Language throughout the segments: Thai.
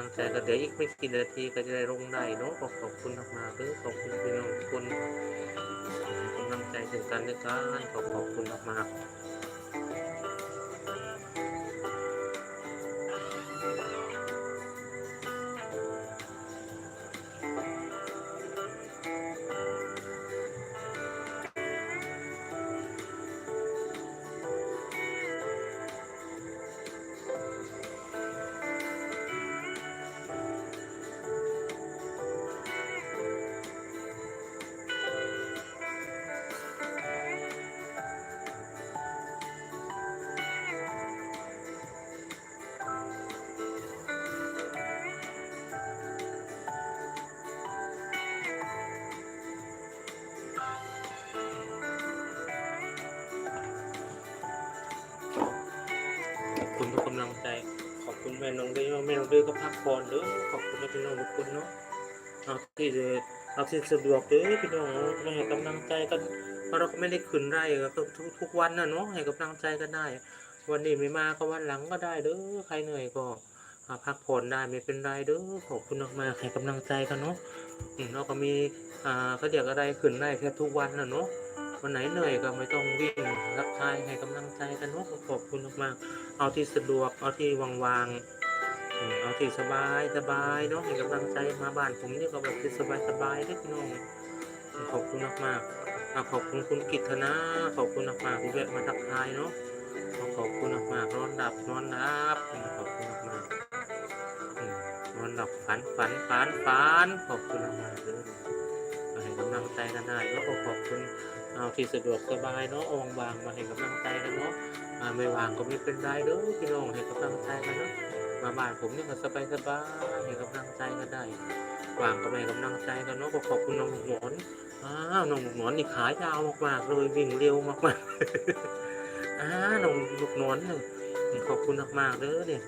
ลังใจก็เดี๋ยวอีกไม่กี่นาทีก็จะได้ลงได้เนาะขอขอบคุณมากๆเลยขอบคุณพี่น้องทุกคนกำลังใจถึงกันและกันขอขอบคุณมากๆำลังใจ ขอบคุณแม่น้องด้วยแม่น้องด้วยก็พักผ่อนเด้อขอบคุณพี่น้องทุกคนเนาะเอาที่จะเอาที่สะดวกเด้อพี่น้องมาให้กำลังใจกันเพราะเราก็ไม่ได้ขึ้นไร่ก็ทุกทุกวันนะเนาะให้กำลังใจกันได้ วันนี้ไม่มาก็วันหลังก็ได้เด้อใครเหนื่อยก็พักผ่อนได้ไม่เป็นไรเด้อขอบคุณมากๆให้กำลังใจกันเนาะเราก็มีอ่าเขาเรียกอะไรขึ้นได้แค่ทุกวันนะเนาะ วันไหนเหนื่อยก็ไม่ต้องวิ่งรักทายให้กำลังใจกันเนาขอบคุณมากๆเอาที่สะดวกเอาที่วางๆเอาที่สบายสบายเนาะให้กำลังใจมาบ้านผมนี่ก็แบบที่สบายสบายเด้อพี่น้องขอบคุณมากๆขอบคุณคุณกิตนะขอบคุณมากๆที่แวะมาทักทายเนาะขอบคุณมากๆนอนดับนอนดับขอบคุณมากๆอืมนอนดับฝันฝันฝันฝันขอบคุณมากๆเลยให้กำลังใจกันได้แล้วก็ขอบคุณ เอาที่สะดวกสบายเนาะอาวางมาให้กำลังใจกันเนาะอ่าไม่วางก็ไม่เป็นไรเด้อพี่น้องให้กำลังใจกันเนาะมาบ้านผมนี่ก็สบายสบายให้กำลังใจกันได้วางก็ไม่กำลังใจกันเนาะก็ขอบคุณน้องหมกหมอนอ้าวน้องหมกหมอนนี่ขายาวมากๆเลยวิ่งเร็วมากๆอ้าน้องหมกหมอนเนี่ยขอบคุณมากๆเด้อเนี่ย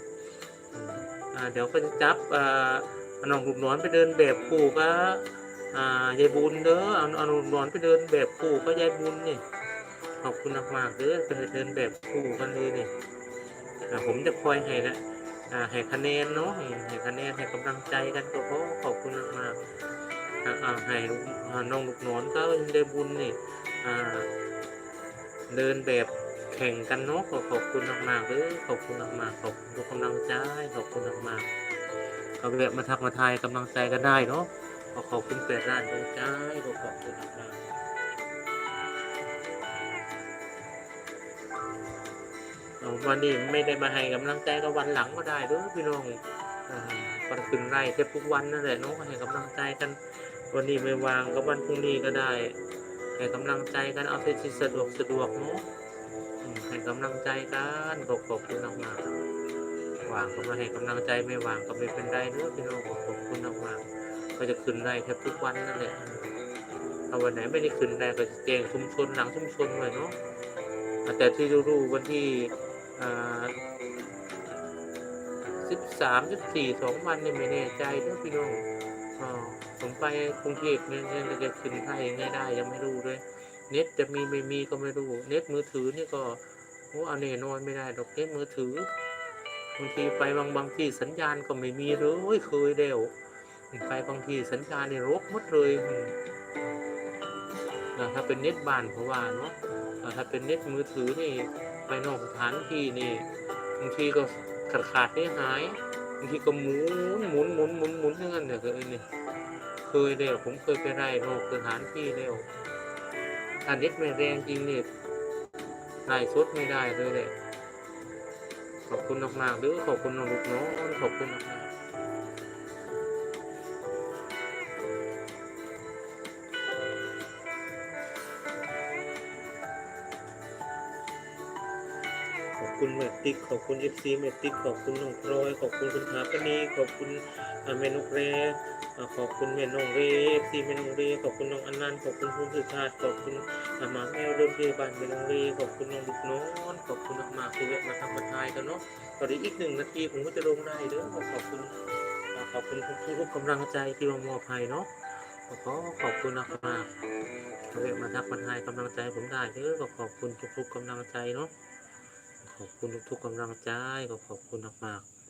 เดี๋ยวก็จะจับอ่าน้องหมกหมอนไปเดินแบบคู่ก็ อ่ายายบุญเด้อเอาเอาหมกหมอนไปเดินแบบคู่ก็ยายบุญนี่ขอบคุณมากๆเด้อเป็นเดินแบบคู่กันเลยนี่ผมจะคอยให้นะอ่าให้คะแนนเนาะให้คะแนนให้กำลังใจกันก็ขอขอบคุณมากๆอ่าให้น้องลูกหนอนก็ยังได้บุญนี่อ่าเดินแบบแข่งกันเนาะขอบคุณมากๆเลยขอบคุณมากๆขอบคุณกกำลังใจขอบคุณมากๆก็แวะมาทักมาทายกำลังใจกันได้เนาะ ขอขอบคุณเปิดร้านดวงใจขอขอบคุณมากๆเอาวันนี้ไม่ได้มาให้กำลังใจก็วันหลังก็ได้ด้วยพี่น้องอ่าก็ขึ้นไร่แทบทุกวันนั่นแหละน้องให้กำลังใจกัน วันนี้ไม่วางก็วันพรุ่งนี้ก็ได้ ให้กำลังใจกันเอาที่สะดวกสะดวกเนาะให้กำลังใจกันขอบขอบคุณมากๆวางก็มาให้กำลังใจไม่วางก็ไม่เป็นไรเด้อพี่น้องขอบขอบคุณมากๆก็ จะขึ้นไร่แทบทุกวันนั่นแหละถ้าวันไหนไม่ได้ขึ้นไร่ก็จะแจ้งชุมชนหลังชุมชนเลยเนาะแต่ที่รู้ๆวันที่สิบสามสิบสี่สองวันเนี่ยไม่แน่ใจเด้อพี่น้องผมไปกรุงเทพเนี่ยเนี่ยจะขึ้นไทยยังไงได้ยังไม่รู้เลยเน็ตจะมีไม่มีก็ไม่รู้ เน็ตมือถือนี่ก็โอ้เอาแน่นอนไม่ได้ดอกเน็ตมือถือบางทีไปบางบางที่สัญญาณก็ไม่มีเลยเคยเดียว ไปบางทีสัญญาณเนี่ยรบหมดเลยอืมอ่าถ้าเป็นเน็ตบ้านเพราะว่าเนาะถ้าเป็นเน็ตมือถือนี่ไปนอกสถานที่นี่บางทีก็ขาดขาดได้หายบางทีก็หมุนหมุนหมุนหมุนหมุนอย่างนั้นเนี่ยเคยเนี่ยเคยเดียวผมเคยไปไล่นอกสถานที่เดียวถ้าเน็ตไม่แรงจริงเนี่ยไล่สดไม่ได้เลยเลยขอบคุณมากๆเด้อขอบคุณน้องลูกน้องขอบคุณมากๆ คุณเมตติกขอบคุณเอฟซีเมตติกขอบคุณน้องพลอยขอบคุณคุณถาปนีขอบคุณอ่าเมนกเรขอบคุณเมนองเรเอฟซีเมนองเรขอบคุณน้องอนันต์ขอบคุณคุณสุชาติขอบคุณหมาแมวเริ่มที่บ้านเมนองเรขอบคุณน้องลูกน้องขอบคุณมากๆที่แวะมาทำมาทายกันเนาะตอนนี้อีกหนึ่งนาทีผมก็จะลงได้เด้อขอบคุณขอบคุณทุกๆกำลังใจที่มามอบให้เนาะขอขอบคุณมากๆที่แวมาทักมาทายกำลังใจผมได้เด้อขอบคุณทุกๆกำลังใจเนาะ อบคุณทุกๆกำลังใจก็ขอบคุณมากๆ